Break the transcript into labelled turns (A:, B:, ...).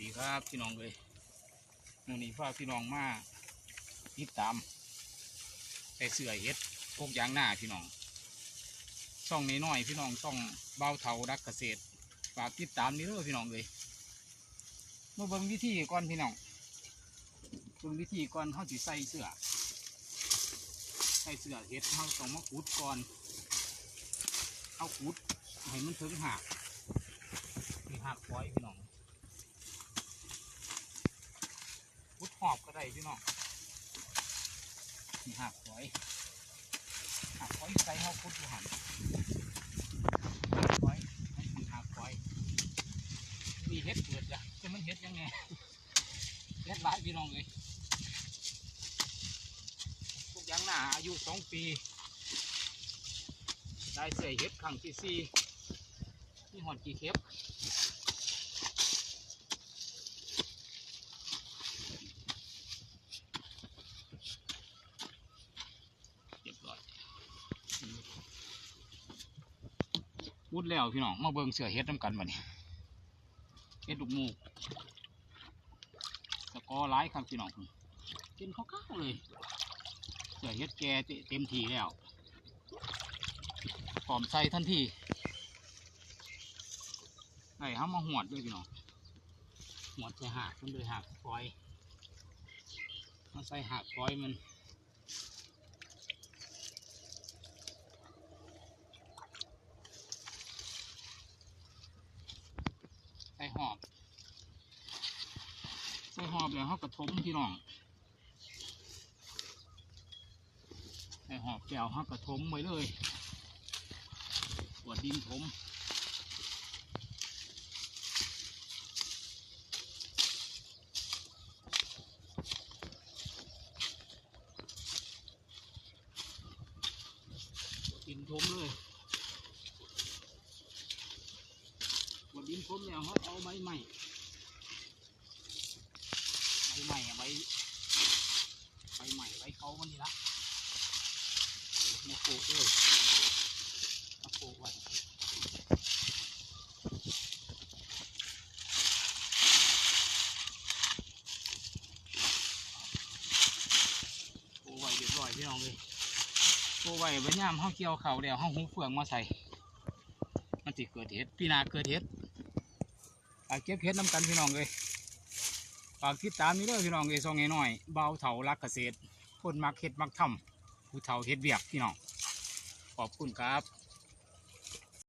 A: ดีครับพี่น้องเลยมื่อนี้พาพี่น้องมาติดตามแต่เสือเฮ็ดพวกยางหน้าพี่น้อง ช่องน้อยๆพี่น้องต้องเบาเทารักเกษตรฝากติดตามนี่ด้อพี่น้องเลยมาเบิ่งวิธีก่อนพี่น้องเบิ่งวิธีก่อนเขาสิใส่เสือใส่เสือเฮ็ดเขาต้องมาขุดก่อนเอาขุดให้มันถึงหักมีหักไว้พี่น้อง พุด หอบก็ได้พี่น้องหักหอยหักหอยใส่ห้อพุดอยู่หันหักหอยให้มันหักหอยมีเห็ดเกิดจ้ะจะมันเห็ดยังไงเห็ดหลายพี่น้องเลยพวกยางหน้าอายุสองปี ได้เสียเห็ดครั้งที่สี่ที่หอดกี่เข็บ เรียบร้อย วุดแล้วพี่น้องมาเบิ่งเสือเฮ็ดน้ำกันมาเนี่ยเฮ็ดลูกหมูกตะกอร้ายครับพี่น้องกินข้าวก้าเลยเสือเฮ็ดแกเต็มทีแล้วพร้อมใส่ทันทีไอ้ห้ามาหวดด้วยพี่น้องหวดใส่หากมันเลยหากฟอยมาใส่หากฟอยมัน ใส่หอบ ใส่ห อบแล้วเขากระทมพี่น้องใส่หอบแก้วเขากระทมไว้เลยปวดดินถมดินถมเลยบดดินผมแล้วเขาเอาใบใหม่ ใบใหม่อะใบใบใหม่ใบเขามันนี่ละมาโปะเลยมาโปะไว้โปะไว้เรียบร้อยพี่น้องเลยโปะไว้ไว้ย่ามเขาเกี่ยวเขาแล้วเขาหูเฟืองมาใส่ มันสิเกิดเหตุปีนาเกิดเหตุฝากเก็บเห็ดน้ำกันพี่น้องเลย ฝากติดตามนี่เด้อพี่น้องเอซองน้อยเบาเถารักเกษตรคนมักเห็ดมักทำผู้เถาเห็ดเบียกพี่น้องขอบคุณครับ